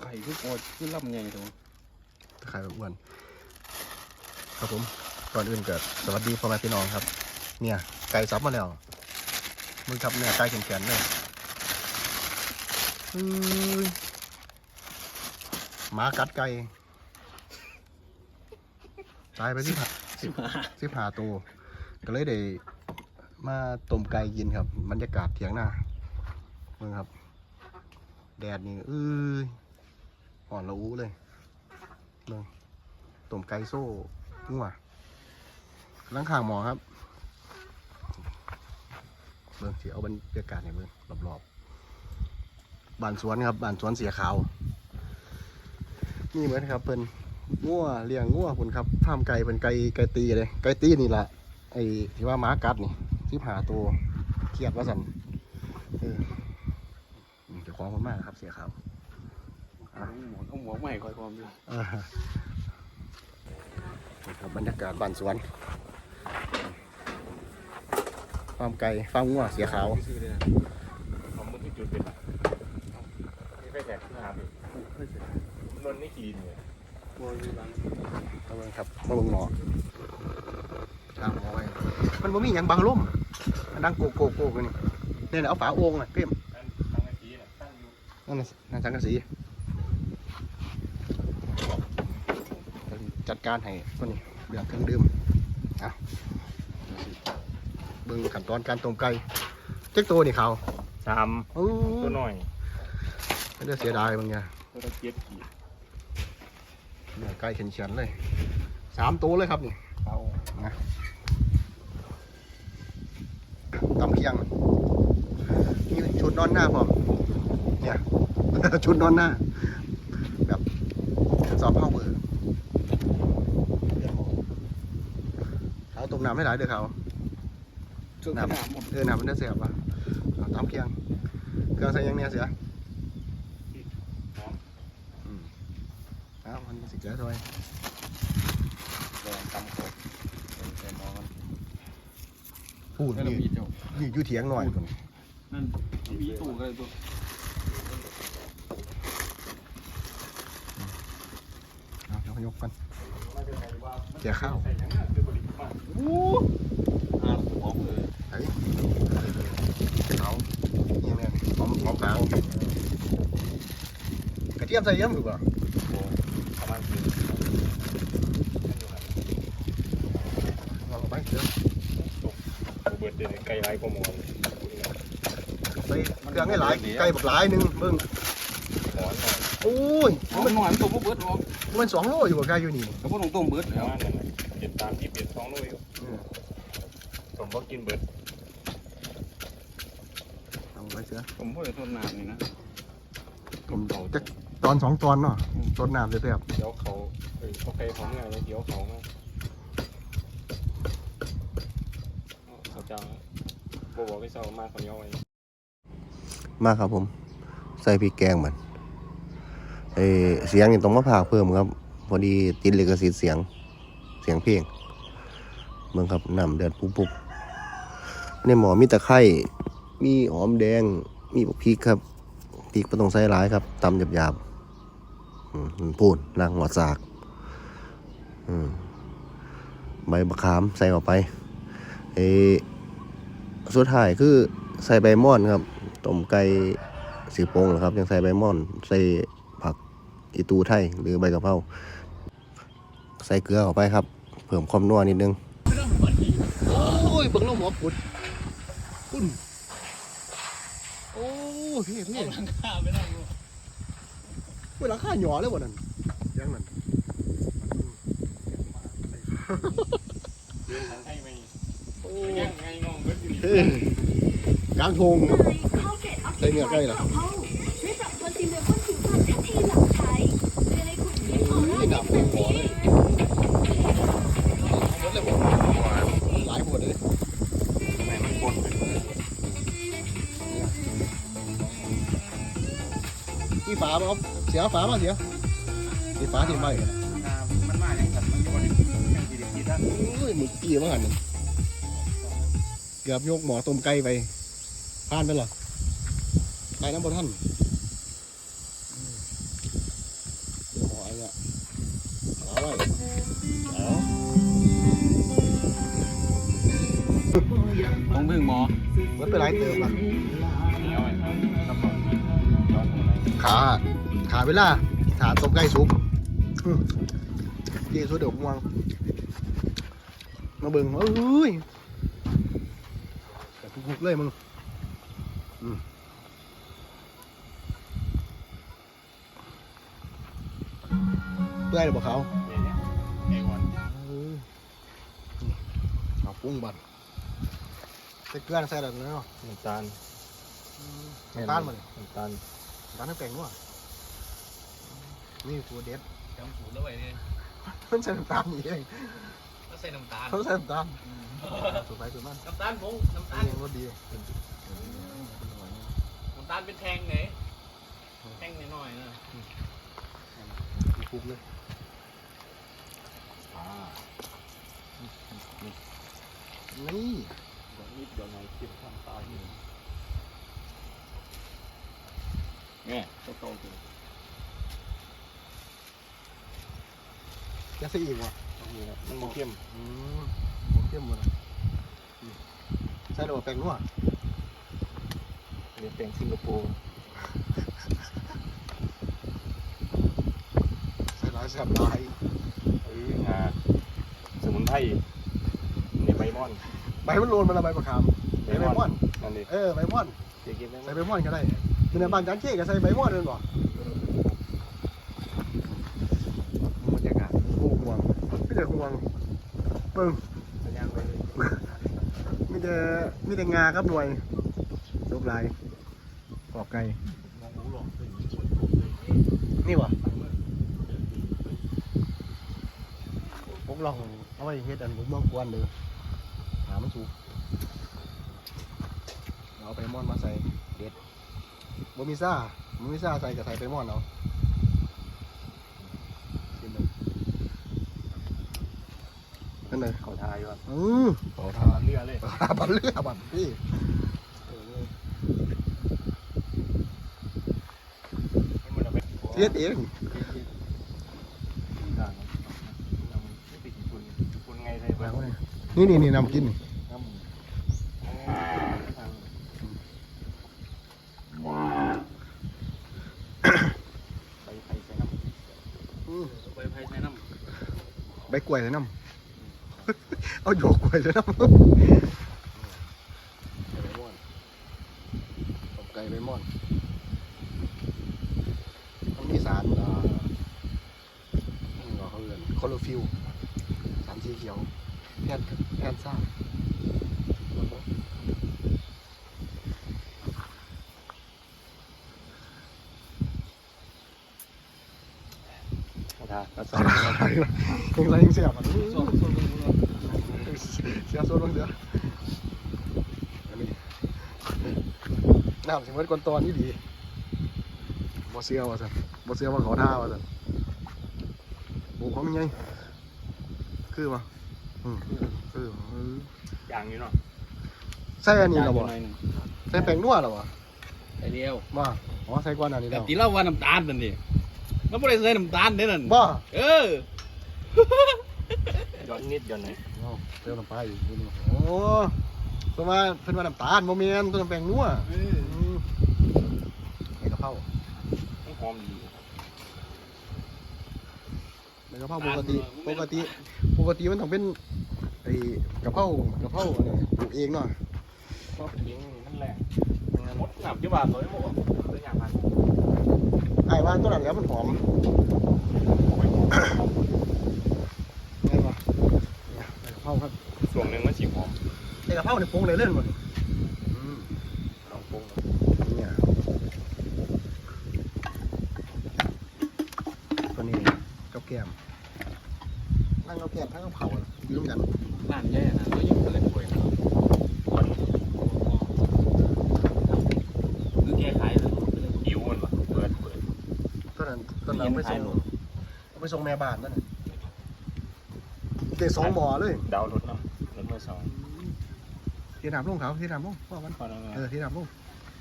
ไข่ทุกอดขึ้นลำไงตัวตะไคร้แบบอ้วน ครับผม ก่อนอื่นเกิดสวัสดีพ่อแม่พี่น้องครับ เนี่ย ไก่ซับมาแล้วมึงครับเนี่ยไก่แข็งๆเลยอื้อหมากัดไก่ตายไปสิครับสิบห้าสิบหาตัวก็เลยได้มาต้มไก่กินครับบรรยากาศเถียงหน้ามืองครับ แดดนี่เอ้ยอ่อนละอู้เลยเมืองต้มไก่โซ่งัวล้างข้างหมอครับเมืองที่เอาบรรยากาศในเมืองรอบๆบ้านสวนครับบ้านสวนเสียขาวนี่เหมือนครับเพิ่นงัวเลี้ยงงัวคุณครับฟามไก่เป็นไก่ไก่ตีเลยไก่ตีนี่แหละไอ้ที่ว่าหมากัดนี่ที่ผ่าตัวเครียดว่าสันเออนี่เจ้า ของมันมากครับเสียขาวเอาหมวกเอาหมวกใหม่คอยความอยู่อ่านี่ครับบรรยากาศบ้านสวนฟาร์มไก่ฟาร์มงัวเสียขาวซื้อเลยนะผมมันจุดเป็นนี่ไปแจกที่หาไปนนนี่กินเลยโมยหลังมาเบิ่งครับมาเบิ่งหมอทางหมอไว้มันบ่มีหยังบังลมมันดังโกกโกกโกกกันนี่เนี่ยนะเอาฝาโอ่งน่ะเพิ่ม ตั้งตั้งนาทีน่ะตั้งอยู่ นั่นน่ะนั่นสังกะสีจัดการให้ตัวนี้เรื่องเครื่องดื่มเอาเบิ่งขั้นตอนการต้มไก่เจ๊กตัวนี่เขาสามโอ้ตัวหน่อยไม่ได้เสียดายบางอย่างตัวตะเกียบกี่เนื้อไก่เฉียนๆเลยสามตัวเลยครับนี่เอาตำเคียงมีชุดนอนหน้าพร้อม เนี่ย ชุดนอนหน้า แบบสอบเข้ามือเรียนหมอเขาต้มน้ำให้หลายเด้อเขาจุดขนาดหมดเออน้ำมันได้เสียบป่ะเอาตำเคียงเครื่องใส่หยังเนี่ยเสียอืมเอ้าวมันสิเกลือซอยแดงตำโคกใส่หม้อมันพูดแล้วเรานี่มีเจ้าอยู่อยู่เถียงหน่อยพุ่นนั่นมีตู้ก็เลยตัว เอาเดี๋ยกกันเสียข้าวใส่ยังไงคือบริมากโอ้อ่าหอมเลยไอ้เขาเนี่ยเนี่ยหอมหอมขาวกระเทียมใส่เยอะหรือเปล่าโอ้ประมาณคือเอาไปเถอะเบิดเดือนไก่ไรก็มองใส่เครื่องให้หลายไก่บักหลายหนึงเบิ่งหอนหน่อย โอ้ยมันหน่อยมันตัวพวกเบิดออกมันสองโลอยู่กับไก่อยู่นี่แต่พวกตรงต้มเบิดแล้แล้ววนั่นแหละเจ็ดตามที่เปลี่ยนสองโลอยู่ผมก็กินเบิดเอาไปเถอะผมพวกจะทนน้ำนี่นะผมจะตอนสองตอนเนาะตอนน้ำเสียแบบเดี๋ยวเขาเอ้ยโอเคของไงเดี๋ยวเขามาเขาจะบอกบอกให้เศร้ามาคนเดียวไว้มาครับผม ใส่พริกแกงมัน เอเสียงนี่ต้องมาพาเพิ่มครับ พอดีติดลิขสิทธิ์เสียงเสียงเพลงเมืองครับนำเดือดปุ๊บๆในหมอมีตะไคร่มีหอมแดง มีพริกครับพริกไม่ต้องใส่หลายครับตำหยาบๆอืมพูดนางหัวสากใบมะขามใส่ออกไป เอสุดท้ายคือใส่ใบม่อนครับต้มไก่สีโป่งนะครับยังใส่ใบม่อน ใส่ อีตูไทยหรือใบกะเพราใส่เกลือเข้าไปครับ เพิ่มความนัวนิดนึง โอ้ยเบิ่งแล้วหมอปุดปุ้นโอ้พี่พี่หลังคาไปนั่งเวลาข้าหยอเลยวันนั้นยังนั่นให้ไหมโอ้ยังไงงงเบิดอยู่เฮ้ยกลางทงใส่เนื้อไก่เหรอ ดับทันหัวทีเลยหมดเลยหมดหลายหมดเลยแม่มันปนนี่ฝาบ่ครับเสียฝามาเสียนี่ฝาที่ไม่กันมันมาอย่างกันมันอยู่ในอย่างที่เด็กคิดนะโอ้ยหมึกกี้มาหันนี่เกือบยกหมอต้มไก่ไปผ่านไปเหรอไปน้ำบท่าน ต้องพึ่งหมอมันเป็นไรเติมอะขาขาเวลาขาต้มไก่สุกเยสุดเดี๋ยวม่วงมาเบิ่งเอ้ยแต่ทุกๆเลยมึงเปื่อยหรือเปล่าเขาเอ้วันเอาปรุงบัดใส่เกลือใส่อะไรเนาะน้ำตาลน้ำตาลมาเลยน้ำตาลน้ำตาลน้ำแป้งนัวนี่ตัวเด็ดจำสูตรแล้วไว้เนี่ยมันใส่น้ำตาลนี่เองก็ใส่น้ำตาลเขาใส่น้ำตาลสุดไปสุดมันน้ำตาลผงน้ำตาอัลนนี้รสดีน้ำตาลเป็นแทงไหนแทงน้อยๆนะคลุกเลยนี่ เดี๋ยวนิดเดี๋ยวหน่อยคิดทำตายนี่ แม่โตๆจริงจะใส่อีกวะนี่ครับมันบ่เข้มอืมหมเข้มหมดเลยใส่ดอกแป้งนัวนี่เป็นสิงคโปร์ใส่หลายแซ่บหลายเอองาสมุนไพรนี่ใบม่อน ใบมันโรนมันละใบมะขามใบใบม่อนนั่นดิเออใบม่อนเจ๊กินได้ไหมใส่ใบม่อนก็ได้ คือในบ้านจานเจ๊ก็ใส่ใบม่อนเลยบ่บรรยากาศโอ้ห่วงไม่ได้ห่วงเบิ่งสัญญาณไว้เลยมีแต่มีแต่งาครับหน่วยลูกลายกรอบไก่มองหูหลอกขึ้นนี่วะผมลองเอาไว้เฮ็ดอันผมมองกวนเลยหามันสุกเอาไปมอนมาใส่เด็ด บ่มีซ่าบ่มีซ่าใส่กับใส่ไปมอนเอากินเลยนั่นเลยเขาทายว่าอือเขาทาเรือเลยบันเลือบันพี่ให้มันเอาไปเฮ็ดเองต่างกันไม่ติดคุณคุณไงใส่ไปนี่นี่นี่นำกินนี่ น้ำไปไปใส่น้ำ อือ ไปไผ่ใส่น้ ใบ กล้วยเลยน้ำเอาหยวกกล้วยเลยน้ำไก่ใบม่อนมันมีสารเอ่อนี่ก็เขาเรียกคลอโรฟิลสารสีเขียวแพนแพนซ่า เขาทาก็ สา ใส่ รอะไร ยังไรยังเสียบอะส่วนส่วนเสียโซนลงเสืออันนี้น้ำสิเมื่อก่อนตอนนี้ดีบ่เสียว่าสันบ่เสียว่าเขาท่าว่าสันโอ้เขามีไงคือปะอืมคือออย่างนี้เนาะใส่อันนี้หรอบ่หน่อยหนึ่งใส่แป้งนัวหรอบ่ใส่เดียวบ่อ๋อใส่ก้อนอันนี้แล้วที่เราว่าน้ำตาลนั่นดิ เราไม่ได้ใส่น้ำตาลเด้นั่นบ่เออย้อนนิดย้อนหน่อยเอาเติมน้ำปลาอีกนิดนึงโอ้เพิ่นว่าเพิ่นว่าน้ำตาลบ่แม่นตัวน้ำแป้งนัวอืมใส่กะเพราหอมดีใส่กะเพราปกติปกติปกติมันต้องเป็นไอ้กะเพรากะเพราอันนี้ปลูกเองเนาะชอบกินนั่นแหละหมดหนับยี่บาทตัวนี้หมดตัวอย่างพัน ไอ้ว่าตัวนั้นแล้วมันหอมไงวะเนี่ยใส่กะเพราครับส่วนหนึ่งมันสีหอมใส่กะเพราเนี่ยปรุงเลยเล่นหมดอืม ลองปรุง เนี่ยตัวนี้กับแกมนั่งกับแกมทั้งกับเผาอะยืมกัน ร้านแย่นะเราอยู่อะไรป่วยนะ คน หรือแกขายเลย หิวมันปะเปิดเปิด ตอนนั้นตอนนั้น เอาไปส่งเอาไปส่งแม่บ้านนั่นน่ะเด็กสองหมอเลย ดาวรถเนาะรถมือสองที่ถามลงเขาที่ถามลงพ่อมันพอแล้วเออที่ถามลง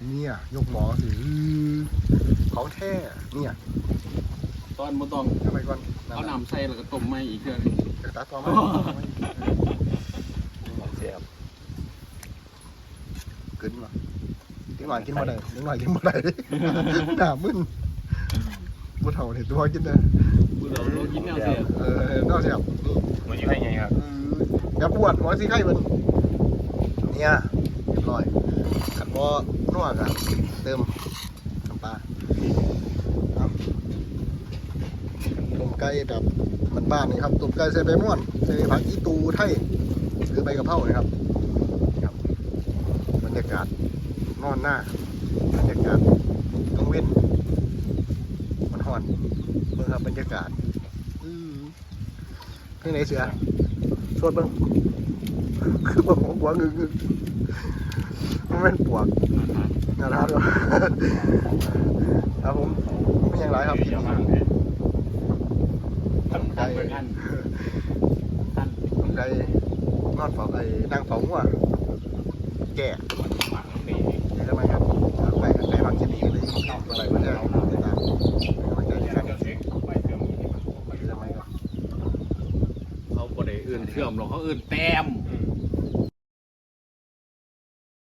เนี่ยยกหมอสิของแท้เนี่ยต่ออนบ่ต้องทำไมก่อนเอาน้ำใส่แล้วก็ต้มไม่อีกเทื่อนึงจะตัดต่อมาเสียครับกินมากินหน่อยกินมาได้กินหน่อยกินมาได้หน้ามึน บุเฒ่าเนี่ยตัวกินนะกูเราเรากินแนวเสียเออนอกจากนี่มันอยู่ให้ไงครับเออแบบปวดหัวสิไข้มันเนี่ยเรียบร้อยขันบ่นัวกันเติมน้ำปลาเอาต้มไก่แบบบ้านๆนี่ครับต้มไก่ใส่ใบม่อนใส่ผักอีตูไทยหรือใบกะเพรานะครับครับบรรยากาศนอนหน้าบรรยากาศต้องเว้นมันห่อนเบิ่งครับบรรยากาศอือที่ไหนเสือสวดเบิ่งคือบ่หัวหัวงึงึมันเป็นปวกน่ารักด้วยครับผมไม่ยังไรครับเยอะมากเลยทำไก่ท่านท่านทำไก่นอนเฝ้าไอ้นางเฝ้าหัวแก่หมักนี่ทำไมครับไก่ไก่บางชนิดเลยเข้าอะไรมาได้ไม่ตามไม่ใจเดี๋ยว กัน เราเช็คไปเสื่อม ทำไมครับ เชื่อมหรอกเขาเอื่นแต้ม